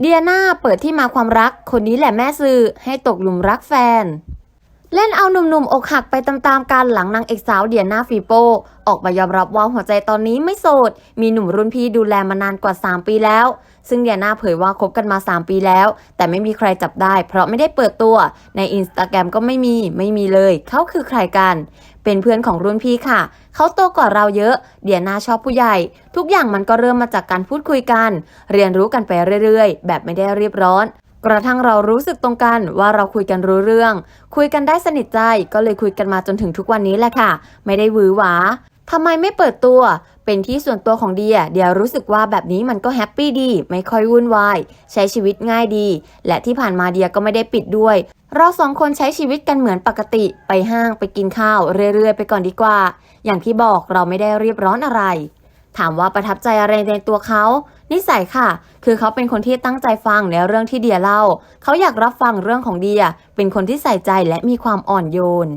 เดียนาเปิดที่มาความรัก คนนี้แหละแม่ซื้อให้ตกหลุมรักแฟน เล่นเอาหนุ่มๆอกหักไปตามๆกันหลังนางเอกสาวเดียนาฟีโป ออกมายอมรับว่าหัวใจตอนนี้ไม่โสด มีหนุ่มรุ่นพี่ดูแลมานานกว่า 3 ปีแล้ว ซึ่งเดียนาเผยว่าคบกันมา 3 ปีแล้ว แต่ไม่มีใครจับได้ เพราะไม่ได้เปิดตัวในอินสตาแกรมก็ไม่มีไม่มีเลย เขาคือใครกัน เป็นเพื่อนของรุ่นพี่ค่ะ เขาโตกว่าเราเยอะ เดียนาชอบผู้ใหญ่ ทุกอย่างมันก็เริ่มมาจากการพูดคุยกัน เรียนรู้กันไปเรื่อยๆ แบบไม่ได้รีบร้อน กระทั่งเรารู้สึกตรงกันว่าเราคุยกันรู้เรื่อง คุยกันได้สนิทใจก็เลยคุยกันมาจนถึงทุกวันนี้แหละค่ะ ไม่ได้หวือหวาทำไมไม่เปิดตัว เป็นที่ส่วนตัวของเดีย เดียรู้สึกว่าแบบนี้มันก็แฮปปี้ดี ไม่ค่อยวุ่นวาย ใช้ชีวิตง่ายดี และที่ผ่านมาเดียก็ไม่ได้ปิดด้วย เราสองคนใช้ชีวิตกันเหมือนปกติ ไปห้างไปกินข้าว เรื่อยๆ ไปก่อนดีกว่า อย่างที่บอกเราไม่ได้รีบร้อนอะไร ถามว่าประทับใจอะไรในตัวเขา นิสัยค่ะ คือเขาเป็นคนที่ตั้งใจฟังในเรื่องที่เดียเล่า เขาอยากรับฟังเรื่องของเดีย เป็นคนที่ใส่ใจและมีความอ่อนโยน